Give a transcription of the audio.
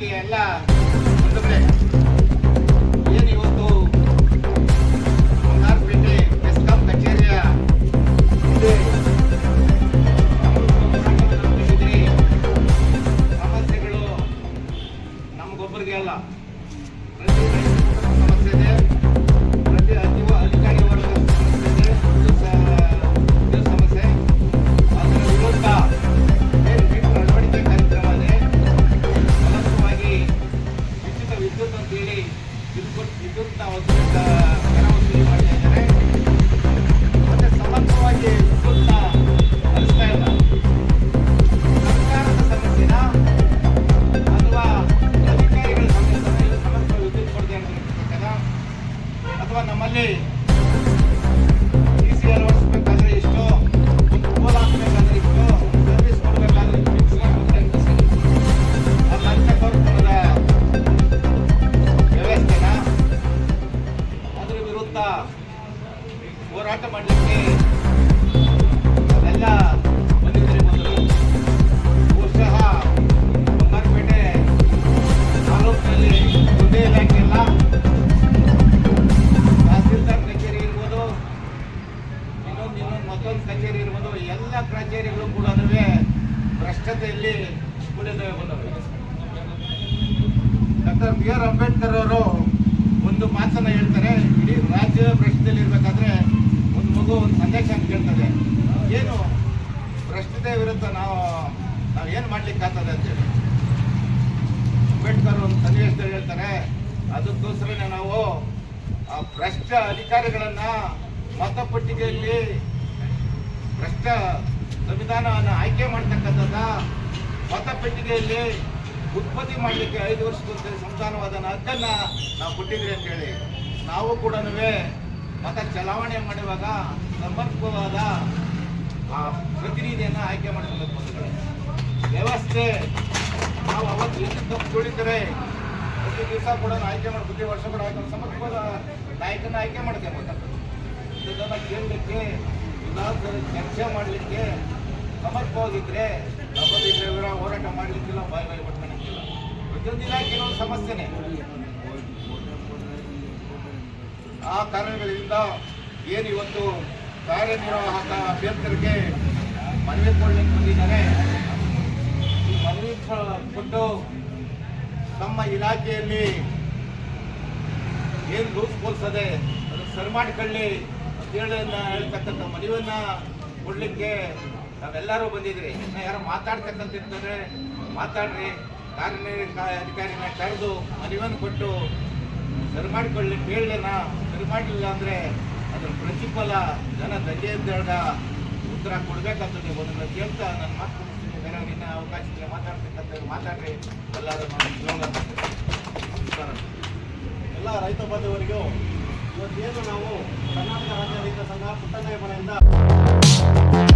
ಇದಕ್ಕೆ ಎಲ್ಲ ಏನು ಇವತ್ತು ಬಂಗಾರಪೇಟೆ ಬೆಸ್ಕಾಂ ಕಚೇರಿಯ. ಸಮಸ್ಯೆಗಳು ನಮಗೊಬ್ಬರಿಗೆ ಅಲ್ಲ. ಪ್ರತಿ ಸಮಸ್ಯೆ ಇದೆ. ಪ್ರತಿ ವಿದ್ಯುತ್ ಅಂತೇಳಿ ವಿದ್ಯುತ್ ವಿದ್ಯುತ್ನ ವಸೂಲಿ ಹಣ ವಸೂಲಿ ಮಾಡ್ತಾ ಇದ್ದಾರೆ. ಮತ್ತೆ ಸಮರ್ಥವಾಗಿ ವಿದ್ಯುತ್ನ ಇಲ್ಲ. ಸರ್ಕಾರದ ಅಥವಾ ಅಧಿಕಾರಿಗಳ ಇದು ವಿದ್ಯುತ್ ಅಂತಕ್ಕಂಥದ್ದನ್ನ ಅಥವಾ ನಮ್ಮಲ್ಲಿ ವಿರುದ್ಧ ಹೋರಾಟ ಮಾಡಲಿಕ್ಕೆ ಎಲ್ಲ ಬಂದಿದ್ದಾರೆ ಬಂದರು ಬಹುಶಃ ಬಂಗಾರಪೇಟೆ ತಾಲೂಕಿನಲ್ಲಿ ಒಂದೇ ಇಲಾಖೆ ಕಚೇರಿ ಇರ್ಬೋದು, ಇನ್ನೊಂದು ಇನ್ನೊಂದು ಮತ್ತೊಂದು ಕಚೇರಿ ಇರ್ಬೋದು, ಎಲ್ಲ ಕಚೇರಿಗಳು ಕೂಡ ಭ್ರಷ್ಟತೆಯಲ್ಲಿ ಕೂಡಿದ್ದಾವೆ ಬಂದವರು ಡಾಕ್ಟರ್ ಬಿ ಆರ್ ಅಂಬೇಡ್ಕರ್ ಅವರು ಒಂದು ಮಾತನ್ನ ಹೇಳ್ತಾರೆ, ಇಡೀ ರಾಜ್ಯ ಪ್ರಶ್ನೆಯಲ್ಲಿ ಇರಬೇಕಾದ್ರೆ ಒಂದು ಮಗು, ಒಂದು ಸಂದೇಶ ಅಂತ ಕೇಳ್ತದೆ. ಏನು? ಭ್ರಷ್ಟತೆ ವಿರುದ್ಧ ನಾವು ನಾವು ಏನು ಮಾಡ್ಲಿಕ್ಕೆ ಆಗ್ತದೆ ಅಂತೇಳಿ ಅಂಬೇಡ್ಕರ್ ಒಂದು ಸನ್ನಿವೇಶದಲ್ಲಿ ಹೇಳ್ತಾರೆ, ಅದಕ್ಕೋಸ್ಕರನೇ ನಾವು ಆ ಭ್ರಷ್ಟ ಅಧಿಕಾರಿಗಳನ್ನ ಮತಪಟ್ಟಿಗೆಯಲ್ಲಿ ಭ್ರಷ್ಟ ಸಂವಿಧಾನವನ್ನು ಆಯ್ಕೆ ಮಾಡ್ತಕ್ಕಂಥದ್ದ ಮತಪೆಟ್ಟಿಗೆಯಲ್ಲಿ ಉತ್ಪತ್ತಿ ಮಾಡಲಿಕ್ಕೆ ಐದು ವರ್ಷದೊಂದು ಸಂತಾನವಾದ ಹಕ್ಕನ್ನ ನಾವು ಕೊಟ್ಟಿದ್ರಿ ಅಂತ ಹೇಳಿ, ನಾವು ಕೂಡ ಮತ ಚಲಾವಣೆ ಮಾಡುವಾಗ ಸಮರ್ಪಕವಾದ, ಆ, ಪ್ರತಿನಿಧಿಯನ್ನ ಆಯ್ಕೆ ಮಾಡ್ಕೊಬೇಕು. ವ್ಯವಸ್ಥೆ ನಾವು ಅವತ್ತು ಎಷ್ಟು ತಪ್ಪು ತುಳಿತಾರೆ ಪ್ರತಿ ದಿವಸ ಕೂಡ ಆಯ್ಕೆ ಮಾಡಿ, ಪ್ರತಿ ವರ್ಷ ಕೂಡ ಆಯ್ಕೆ ಸಮರ್ಪಕವಾದ ನಾಯಕನ ಆಯ್ಕೆ ಮಾಡ್ಕೋಬೇಕಾಗ್ತದೆ ಇದನ್ನು ಕೇಳಲಿಕ್ಕೆ ಚರ್ಚೆ ಮಾಡಲಿಕ್ಕೆ ಸಮರ್ಪವಾಗಿದ್ರೆ ನಮ್ಮದಿದ್ರೆ ಪ್ರತಿಯೊಂದು ಇಲಾಖೆನೂ ಸಮಸ್ಯೆನೇ. ಆ ಕಾರಣಗಳಿಂದ ಏನು ಇವತ್ತು ಕಾರ್ಯನಿರ್ವಾಹಕ ಅಭ್ಯರ್ಥರಿಗೆ ಮನವಿ ಕೊಡ್ಲಿಕ್ಕೆ ಬಂದಿದ್ದಾರೆ. ಈ ಮನವಿ ಕೊಟ್ಟು ನಮ್ಮ ಇಲಾಖೆಯಲ್ಲಿ ಏನು ಲೂಸ್ ಅದನ್ನು ಸರಿ ಮಾಡಿಕೊಳ್ಳಿ ಅಂತೇಳಿ ಹೇಳ್ತಕ್ಕಂಥ ಮನವಿಯನ್ನ ಕೊಡಲಿಕ್ಕೆ ನಾವೆಲ್ಲರೂ ಬಂದಿದ್ರಿ ಇನ್ನು ಯಾರು ಇರ್ತಾರೆ ಮಾತಾಡ್ರಿ. ಕಾರ್ಯನಿರ್ವಾಹಕ ಅಧಿಕಾರಿನ ಕರೆದು ಮನವಿಯನ್ನು ಕೊಟ್ಟು ಸರಿ ಮಾಡಿಕೊಳ್ಳಿ ಕೇಳಲಿನ ಸರಿ ಮಾಡಲಿಲ್ಲ ಅಂದರೆ ಅದರ ಪ್ರತಿಫಲ ಜನ ದಂಗೆಯದ್ದಾಗ ಉತ್ತರ ಕೊಡಬೇಕಂತ ನೀವು ಅದನ್ನು ಕೇಳ್ತಾ ನಾನು ಮಾತು ಬೇರೆ ಇನ್ನ ಅವಕಾಶ ಇದ್ರೆ ಮಾತಾಡ್ತಕ್ಕಂಥ ಮಾತಾಡ್ರಿ. ಎಲ್ಲರೂ ಎಲ್ಲ ರೈತ ಬಾಂಧವರಿಗೂ ಇವತ್ತೇನು ನಾವು ಕರ್ನಾಟಕ ರಾಜ್ಯ ರೈತ ಸಂಘ ಪುಟ್ಟಣ್ಣ ಮನೆಯಿಂದ